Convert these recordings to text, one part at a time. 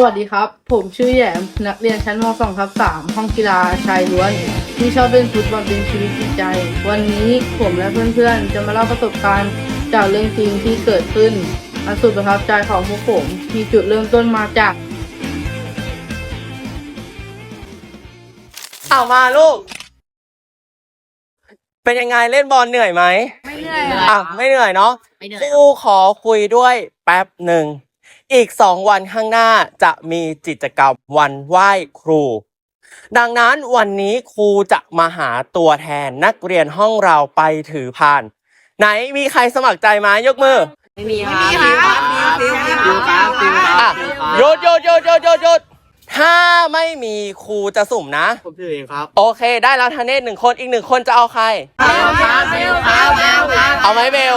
วัสดีครับ ผมชื่อแหยม นักเรียนชั้นม .2 ทับ3ห้องกีฬาชายล้วน ที่ชอบเล่นฟุตบอลเป็นชีวิตจิตใจ วันนี้ผมและเพื่อนๆ จะมาเล่าประสบการณ์จากเรื่องจริงที่เกิดขึ้น อันสุดประทับใจของพวกผมมีจุดเริ่มต้นมาจากเอามาลูก เป็นยังไงเล่นบอลเหนื่อยไหมไม่เหนื่อยอะ ไม่เหนื่อยเนาะไม่เหนื่อย ครูขอคุยด้วยแป๊บหนึ่ง อีกสองวันข้างหน้าจะมีกิจกรรมวันไหว้ครู ดังนั้นวันนี้ครูจะมาหาตัวแทนนักเรียนห้องเราไปถือพาน ไหนมีใครสมัครใจไหมยกมือไม่มีครับฟิวครับฟิวฟิวฟิวครับฟิวคอะรับหยุดหยุดหยุดหยุดหยุดหยุดถ้าไม่มีครูจะสุ่มนะ ผมถือเองครับ โอเค ได้แล้วทนเนศหนึ่งคนอีกหนึ่งคนจะเอาใครฟิวครับฟิวครับฟิวครับเอาไหมเบลอ่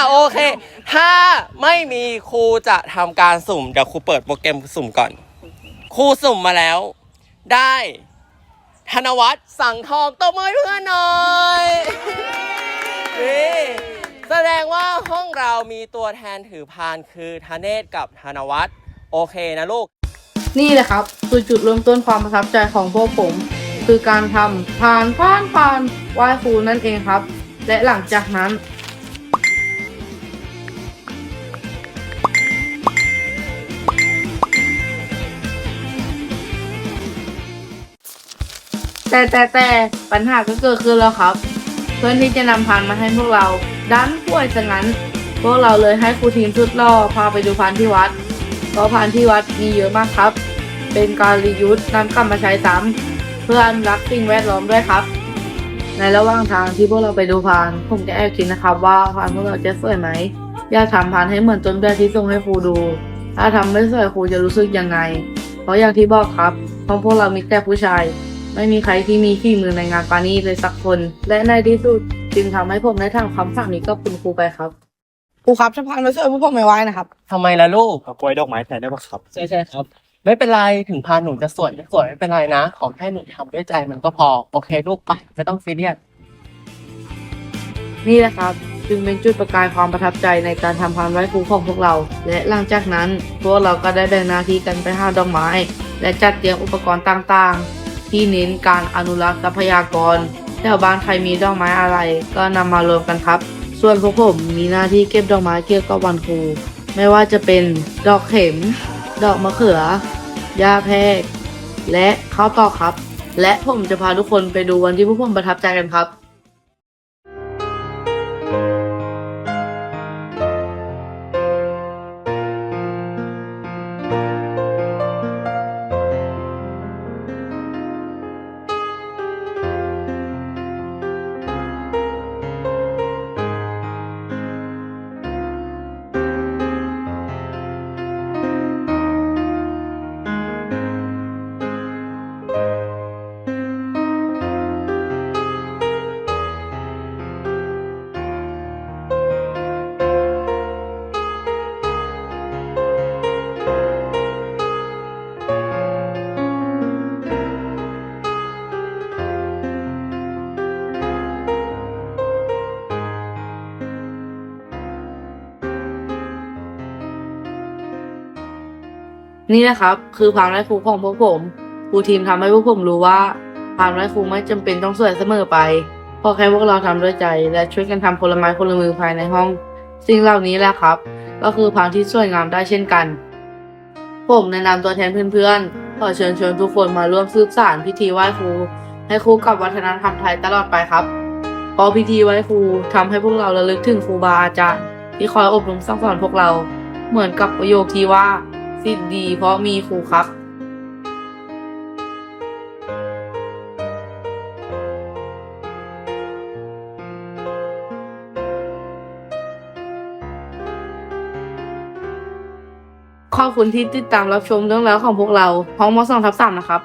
ะโอเค ถ้าไม่มีครูจะทำการสุ่ม เดี๋ยวครูเปิดโปรแกรมสุ่มก่อน ครูสุ่มมาแล้ว ได้ ธนวัฒน์สั่งทองตบมือให้เพื่อนหน่อยนี่แสดงว่าห้องเรามีตัวแทนถือพานคือธเนศกับธนวัฒน์โอเคนะลูก นี่แหละครับคือจุดเริ่มต้นความประทับใจของพวกผม คือการทำพานพานพานไหว้ครูนั่นเองครับ และหลังจากนั้น แต่แต่แต่ปัญหาก็เกิดขึ้นแล้วครับ เพื่อนที่จะนำพานมาให้พวกเราดันป่วยซะงั้น พวกเราเลยให้ครูทีมชุดล่อพาไปดูพานที่วัดเพราะพานที่วัดมีเยอะมากครับ เป็นการรียูสนำกลับมาใช้ซ้ำเพื่ออนุรักษ์สิ่งแวดล้อมด้วยครับ ในระหว่างทางที่พวกเราไปดูพานผมจะแอบคิดนะครับ ว่าพานพวกเราจะสวยไหมอยากทำพานให้เหมือนต้นแบบที่ส่งให้ครูดู ถ้าทำไม่สวยครูจะรู้สึกยังไง เพราะอย่างที่บอกครับห้องพวกเรามีแต่ผู้ชาย ไม่มีใครที่มีฝีมือในงานปานี้เลยสักคน และในที่สุดจึงทำให้ผมได้ทำคำสั่งนี้กับคุณครูไปครับครูครับถ้าพานไม่สวยพวกผมไม่ไหวนะครับทำไมล่ะลูกเอากล้วยดอกไม้แทนได้ปะครับใช่ใช่ครับ ไม่เป็นไรถึงพาหนูจะสวยไม่สวยไม่เป็นไรนะขอแค่หนูทำด้วยใจมันก็พอโอเคลูกไปไม่ต้องซีเรียสนี่แหละครับจึงเป็นจุดประกายความประทับใจในการทำพานไหว้ครูของพวกเรา และหลังจากนั้น พวกเราก็ได้แบ่งหน้าที่กันไปหาดอกไม้ และจัดเตรียมอุปกรณ์ต่างๆ ที่เน้นการอนุรักษ์ทรัพยากรแถวบ้านใครมีดอกไม้อะไร ก็นำมารวมกันครับ ส่วนพวกผมมีหน้าที่เก็บดอกไม้เกี่ยวกับวันครู ไม่ว่าจะเป็นดอกเข็ม ดอกมะเขือหญ้าแพรกและข้าวตอกครับ และผมจะพาทุกคนไปดูวันที่พวกผมประทับใจกันครับ นี่นะครับ คือพานไหว้ครูของพวกผมครูทีมทำให้พวกผมรู้ว่าพานไหว้ครูไม่จำเป็นต้องสวยเสมอไปพราะแค่พวกเราทำด้วยใจ และช่วยกันทำคนลไม้คนลมือภายในห้อง สิ่งเหล่านี้แหละครับ ก็คือพานที่สวยงามได้เช่นกัน ผมแนะนำตัวแทนเพื่อนๆขอเชิญชวนทุกคนมาร่วมสืบสานพิธีไหว้ครู ให้คู่กับวัฒนธรรมไทยตลอดไปครับเพราะพิธีไหว้ครูทำให้พวกเราระลึกถึงครูบาอาจารย์ที่คอยอบรมสั่งสอนพวกเรา เหมือนกับประโยคที่ว่า สิทธิ์ดีเพราะมีครูครับขอบคุณที่ติดตามรับชมเรื่องราวของพวกเราห้องมสองทับสามนะครับ